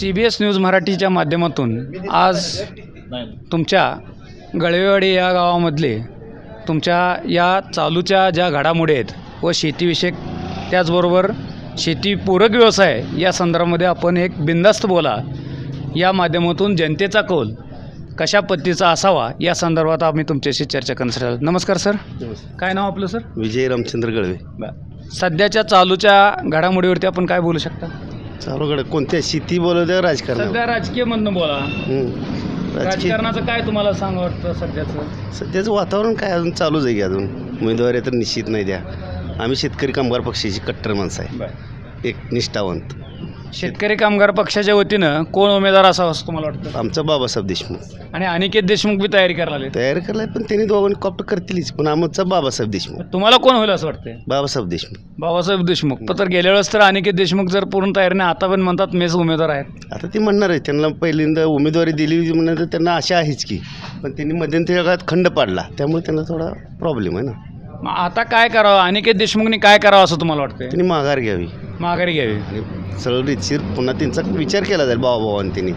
C B S news मराठीच्या माध्यमातून आज तुमच्या गळवेवाडी या गावामधले तुमच्या या चालूच्या ज्या घडामोडी आहेत व शेतीविषयक त्याचबरोबर शेतीपूरक व्यवसाय या संदर्भामध्ये आपण एक बिंदास्त बोला. या माध्यमातून जनतेचा कौल कशा पद्धतीचा असावा या संदर्भात आम्ही तुमच्याशी चर्चा करण्यासाठी आलो. नमस्कार सर. काय नाव आपलं सर? विजय रामचंद्र गळवे. सध्याच्या चालूच्या घडामोडीवरती आपण काय बोलू शकता? चालूकडे कोणत्या शेती बोलत राजकारण. सध्या राजकीय मधनं बोला राजकीय राजकारणाचं काय तुम्हाला सांग वाटतं सध्याचं? सध्याचं वातावरण काय अजून चालूच आहे की अजून? उमेदवारी तर निश्चित नाही द्या. आम्ही शेतकरी कामगार पक्षाची कट्टर माणसं आहे. एक निष्ठावंत. शेतकरी कामगार पक्षाच्या वतीनं कोण उमेदवार असावा असं तुम्हाला वाटतं? आमचा बाबासाहेब देशमुख. आणि अनिकेत देशमुख बी तयारी करायला लागले तयारी करायला पण त्यांनी दोघांनी कॉप्ट करतीलच. पण आमचा बाबासाहेब देशमुख. तुम्हाला कोण होईल असं वाटतंय? बाबासाहेब देशमुख. बाबासाहेब देशमुख. पण तर गेल्या वेळेस तर अनिकेत देशमुख जर पूर्ण तयारी नाही आता पण म्हणतात मेच उमेदवार आहेत. आता ते म्हणणार आहे त्यांना पहिल्यांदा उमेदवारी दिली म्हणणार तर त्यांना आशा आहेच की. पण त्यांनी मध्यंतरी काळात खंड पाडला त्यामुळे त्यांना थोडा प्रॉब्लेम आहे ना. मग आता काय करावं? अनिकेत देशमुखनी काय करावं असं तुम्हाला वाटतंय? त्यांनी माघार घ्यावी. माघारी घ्यावी. आणि सरळ रीतशीर पुन्हा त्यांचा विचार केला जाईल बाबाभावांनी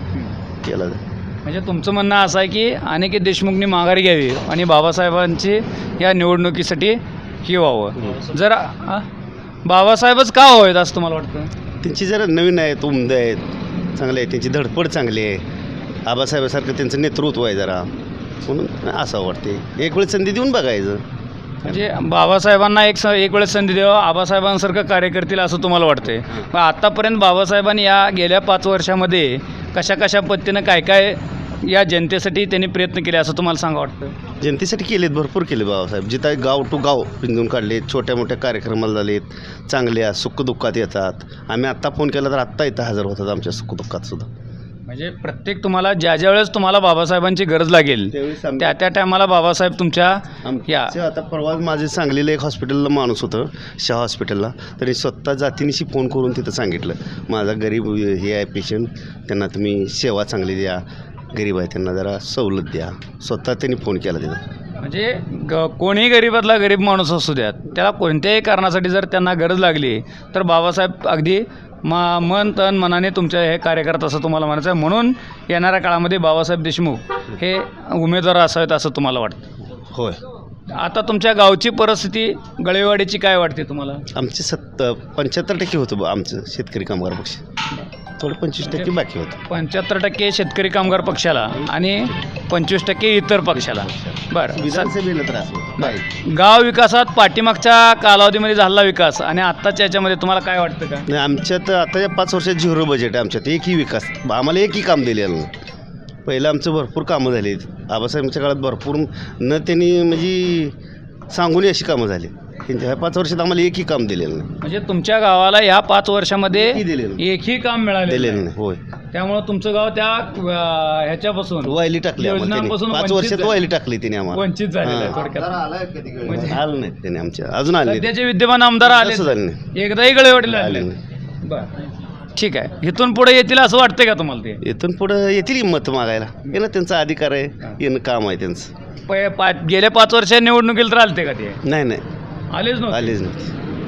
केला जाईल. म्हणजे तुमचं म्हणणं असं आहे की अनिकेत देशमुखनी माघारी घ्यावी आणि बाबासाहेबांची या निवडणुकीसाठी हे व्हावं. जर आ? बाबासाहेबच का व्हावेत असं तुम्हाला वाटतं? त्यांची जरा नवीन आहेत उमद आहेत चांगले आहेत त्यांची धडपड चांगली आहे. आबासाहेबासारखं त्यांचं नेतृत्व आहे जरा. म्हणून असं वाटते एक वेळ संधी देऊन बघायचं. म्हणजे बाबासाहेबांना एक स एक वेळेस संधी द्यावं आबासाहेबांसारखं कार्य करतील असं तुम्हाला वाटतंय. मग आत्तापर्यंत बाबासाहेबांनी या गेल्या पाच वर्षामध्ये कशा कशा पद्धतीनं काय काय या जनतेसाठी त्यांनी प्रयत्न केले असं तुम्हाला सांगा वाटतं जनतेसाठी केलेत भरपूर केले बाबासाहेब. जिथं गाव टू गाव पिंजून काढलेत छोट्या मोठ्या कार्यक्रमाला झालेत चांगल्या सुखदुःखात येतात. आम्ही आत्ता फोन केला तर आत्ता इथं हजर होतात आमच्या सुखदुःखात सुद्धा. म्हणजे प्रत्येक तुम्हाला ज्या ज्या वेळेस तुम्हाला बाबासाहेबांची गरज लागेल त्यावेळेस आम्ही- त्या त्या टायमाला बाबासाहेब तुमच्या या आता परवा माझे सांगलीला एक हॉस्पिटलला माणूस होतं शाह हॉस्पिटलला तरी स्वतः जातीनिशी फोन करून तिथं सांगितलं माझा गरीब हे आहे पेशंट त्यांना तुम्ही सेवा चांगली द्या गरीब आहे त्यांना जरा सवलत द्या. स्वतः त्यांनी फोन केला तिथं. म्हणजे ग कोणीही गरीबातला गरीब माणूस असू द्यात त्याला कोणत्याही कारणासाठी जर त्यांना गरज लागली तर बाबासाहेब अगदी मा मन तन मनाने तुमच्या हे कार्य करत असं तुम्हाला म्हणायचं आहे. म्हणून येणाऱ्या काळामध्ये बाबासाहेब देशमुख हे उमेदवार असावेत असं तुम्हाला वाटतं? होय. आता तुमच्या गावची परिस्थिती गळेवाडीची काय वाटते तुम्हाला? आमचे सत्त पंच्याहत्तर टक्के होतं बा आमचं शेतकरी कामगार पक्ष. थोडं पंचवीस टक्के बाकी होतं. पंच्याहत्तर टक्के शेतकरी कामगार पक्षाला आणि पंचवीस टक्के इतर पक्षाला. बरं. विधानसभेला त्रास होतो. गाव विकासात पाठीमागच्या कालावधीमध्ये झालेला विकास आणि आत्ताच्या याच्यामध्ये तुम्हाला काय वाटतं का? नाही आमच्यात आता या पाच वर्षात झिरो बजेट आहे आमच्यात. एकही विकास. आम्हाला एकही काम दिलेलं नाही. पहिलं आमचं भरपूर कामं झाली आबासाहेबांच्या काळात भरपूर न त्यांनी म्हणजे सांगून अशी कामं झाली. त्यांच्या ह्या पाच वर्षात आम्हाला एकही काम दिलेलं नाही. म्हणजे तुमच्या गावाला या पाच वर्षामध्ये एकही दिलेलं नाही. एकही काम मिळाले दिलेलं नाही होय. त्यामुळे तुमचं गाव त्या अं, ह्याच्यापासून वायली टाकली आम्हाला योजनांपासून पाच वंचित वर्षात झाले. वायली टाकली त्यांनी आम्हाला. वंचित झालेलं आहे हां. थोडक्यात. म्हणजे आलं नाही त्यांनी आमच्या. अजून आले. सध्याचे विद्यमान आमदार आले झालं नाही. एकदाही गळेवाडीला आले आले नाही. बरं. ठीक आहे. इथून पुढे येतील असं वाटतंय का तुम्हाला ते? इथून पुढं येतील मत मागायला? येणं त्यांचा अधिकार आहे. येणं काम आहे त्यांचं. पै- पा- गेल्या पाच वर्षात निवडणुकीला तर आलते का ते? नाही नाही. आलेच नव्हते? आलेच नाही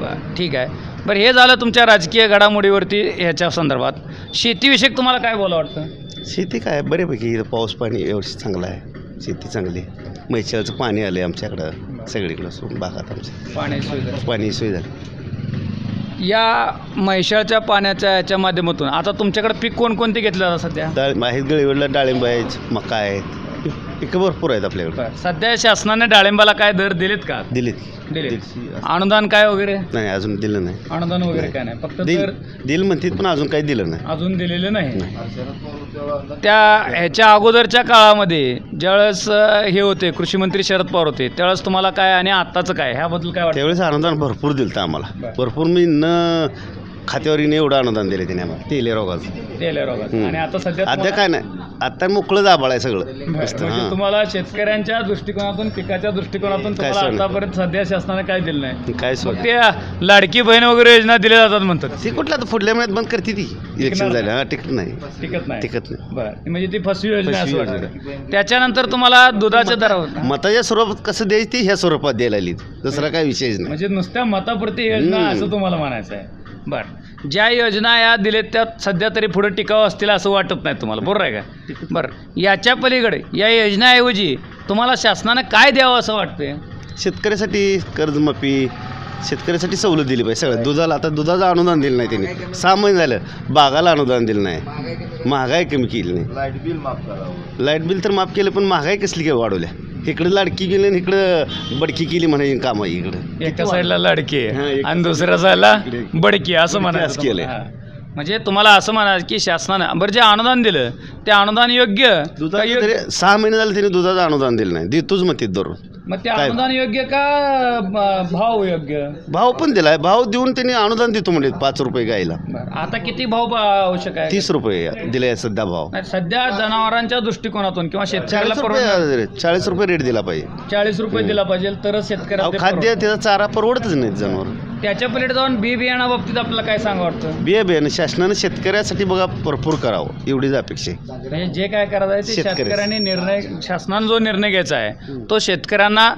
बरं. ठीक आहे. बरं हे झालं तुमच्या राजकीय घडामोडीवरती ह्याच्या संदर्भात. शेतीविषयक तुम्हाला काय बोला वाटतं? शेती काय बऱ्यापैकी इथं पाऊस पाणी यावर्षी चांगलं आहे. शेती चांगली आहे. मैशाळचं पाणी आलं आहे आमच्याकडं सगळीकडं सोडून भागात आमच्या पाण्याची सुविधा. पाणी सोय झाली या म्हैशाळच्या पाण्याच्या याच्या माध्यमातून आता तुमच्याकडे पीक कोणकोणते घेतलं जातं सध्या? डाळ आहेत गळीवडला डाळिंब आहेत मका आहेत. पिकं भरपूर आहेत आपल्याकडं. बरं. सध्या शासनाने डाळिंबाला काय दर दिलेत का? दिलीत. अनुदान काय वगैरे? नाही अजून दिलं नाही. अनुदान वगैरे काय नाही. फक्त दिल दर दिल म्हणतात पण अजून काही दिलं नाही. अजून दिलेले नाही. त्या ह्याच्या अगोदरच्या काळामध्ये ज्यावेळेस अं, हे होते कृषी मंत्री शरद पवार होते त्यावेळेस तुम्हाला काय आणि आत्ताचं काय? ह्याबद्दल काय वाटतं? त्यावेळेस अनुदान भरपूर दिलं होतं आम्हाला. बरं. भरपूर मी न खात्यावर एवढं अनुदान दिले त्याने आम्हाला. तेले रोगाचं. तेल रोगाचं. हम्म. आणि आता सध्या तुम्हाला- काय नाही. आता मोकळं दाबाळ आहे सगळं. नुसतं, म्हणजे हां. तुम्हाला शेतकऱ्यांच्या दृष्टिकोनातून पिकाच्या दृष्टिकोनातून काय तुम्हाला? आतापर्यंत सध्या शासनाने काय दिलं नाही? काय सोड मग ते लाडकी बहीण वगैरे योजना दिल्या जातात म्हणतात. ती कुठल्या? आता पुढल्या महिन्यात बंद करते ती. इलेक्शन झालं हां टिकत नाही. टिकत नाही. टिकत नाही. बरं. म्हणजे ती फसवी योजना असं वाटतं. त्याच्यानंतर तुम्हाला दुधाच्या दरावर मताच्या स्वरूपात कसं द्यायची ती ह्या स्वरूपात द्यायला लिहित दुसरा काय विषयच नाही. म्हणजे नुसत्या मतापुरती योजना हम्म. असं तुम्हाला म्हणायचं आहे. बरं. ज्या योजना या दिलेत त्या सध्या तरी पुढे टिकावं असतील असं वाटत नाही तुम्हाला. बरोबर आहे का? बरं. याच्या पलीकडे या योजनाऐवजी तुम्हाला शासनानं काय द्यावं असं वाटतंय? शेतकऱ्यासाठी कर्जमाफी शेतकऱ्यासाठी सवलत दिली पाहिजे सगळं. दुधाला आता दुधाचं अनुदान दिलं नाही त्यांनी. सहा महिने झालं बागाला अनुदान दिलं नाही. महागाई कमी केली नाही. लाइट बिल माफ करावं. लाइट बिल तर माफ केलं पण महागाई कसली काय वाढवल्या? इकडं लाडकी गेली आणि इकडं बडकी केली म्हणे काम इकडं एका साईडला लडके आणि दुसऱ्या साईडला. बडकी असं म्हणायचं केलंय. म्हणजे तुम्हाला असं म्हणायचं की शासनानं बरं जे अनुदान दिलं ते अनुदान योग्य दुधाचं तरी सहा महिने झाले त्यांनी दुधाचं अनुदान दिलं नाही. देतोच मग ते दररोज मग ते काय? अनुदान योग्य का ब- भाव योग्य? भाव पण दिलाय भाव देऊन त्यांनी अनुदान देतो म्हणजे पाच रुपये गायला. बरं आता किती भाव ब- आवश्यक आहे? तीस रुपये दिले सध्या भाव. नाही, सध्या जनावरांच्या दृष्टिकोनातून किंवा शेतकऱ्याला चाळीस परवड रुपये चाळीस रुपये रेट दिला पाहिजे. चाळीस रुपये दिला पाहिजे तरच अहो, शेतकऱ्याला ते खाद्य. त्याचा चारा परवडतच नाही जनावर. त्याच्या पलीकडे जाऊन बी बियाणा बाबतीत आपल्याला काय सांगा वाटतं? बिया बियाणं शासनानं शेतकऱ्यासाठी बघा भरपूर करावं. एवढीच अपेक्षा आहे. म्हणजे जे काय करायचं आहे ते. शेतकऱ्यांनी निर्णय शासनानं जो निर्णय घ्यायचा आहे तो शेतकऱ्यांना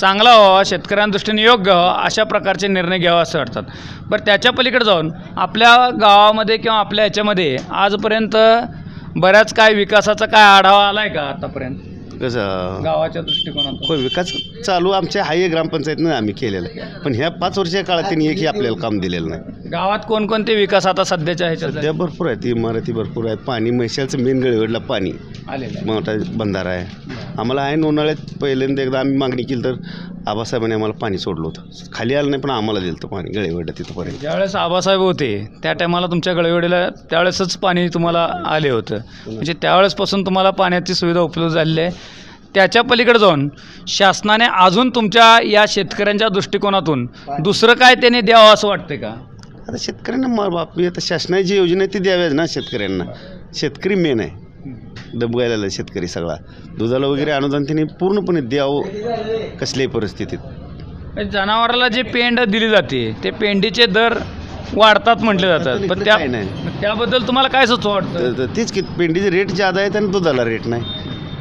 चांगला व्हावा शेतकऱ्यांच्या दृष्टीने योग्य व्हावा अशा प्रकारचे निर्णय घ्यावे असं वाटतात. बरं त्याच्या पलीकडे जाऊन आपल्या गावामध्ये किंवा आपल्या ह्याच्यामध्ये आजपर्यंत बऱ्याच काय विकासाचा काय आढावा आला आहे का आतापर्यंत? कसं गावाच्या दृष्टिकोनातून. होय विकास चालू आमच्या हाय ग्रामपंचायतनं आम्ही केलेला. आहे. पण ह्या पाच वर्षाच्या काळात त्यांनी एकही आपल्याला काम दिलेलं नाही. गावात कोणकोणते विकास आता सध्याच्या ह्याच्यात? सध्या भरपूर आहेत इमारती भरपूर आहेत पाणी म्हैशालचं मेन गळवेडला पाणी. आलेले आहे? मोठा बंधारा आहे. आम्हाला आहे उन्हाळ्यात पहिल्यांदा एकदा आम्ही मागणी केली तर आबासाहेबांनी आम्हाला पाणी सोडलं होतं. खाली आलं नाही पण आम्हाला दिलं होतं पाणी गळवेडला तिथंपर्यंत. ज्यावेळेस आबासाहेब होते त्या टायमाला तुमच्या गळवेडीला त्यावेळेसच पाणी तुम्हाला आले होतं. म्हणजे त्यावेळेसपासून तुम्हाला पाण्याची सुविधा उपलब्ध झालेली आहे. त्याच्या पलीकडे जाऊन शासनाने अजून तुमच्या या शेतकऱ्यांच्या दृष्टिकोनातून दुसरं काय त्याने द्यावं असं वाटतं का? आता शेतकऱ्यांना म बापी आता शासनाची जी योजना आहे ती द्याव्याच ना शेतकऱ्यांना. शेतकरी मेन आहे. दबगायला शेतकरी सगळा. दुधाला वगैरे अनुदान त्यांनी पूर्णपणे द्यावं कसल्याही परिस्थितीत. म्हणजे जनावराला जे पेंड दिली जाते ते पेंडीचे दर वाढतात म्हटले जातात. पण त्या काय नाही. त्याबद्दल तुम्हाला काय सुचव वाटतं? तर- तर तेच की पेंडीचे रेट जादा आहेत आणि दुधाला रेट नाही.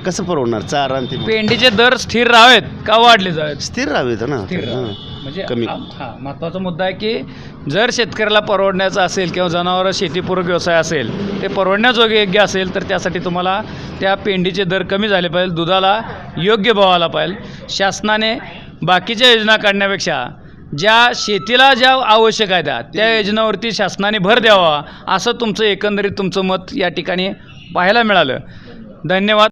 कसं परवडणार? चारा आणि ते पेंडीचे दर स्थिर राहावेत का वाढले जावेत? स्थिर राहावेत ना. स्थिर हां. म्हणजे कमी. हा महत्त्वाचा मुद्दा आहे की जर शेतकऱ्याला परवडण्याचं असेल किंवा जनावरं शेतीपूरक व्यवसाय असेल ते परवडण्याजोगे योग्य असेल तर त्यासाठी तुम्हाला त्या पेंडीचे दर कमी झाले पाहिजे दुधाला योग्य भाव आला पाहिजे. शासनाने बाकीच्या योजना काढण्यापेक्षा ज्या शेतीला ज्या आवश्यक आहेत त्या- त्या योजनावरती शासनाने भर द्यावा असं तुमचं एकंदरीत तुमचं मत या ठिकाणी पाहायला मिळालं. धन्यवाद.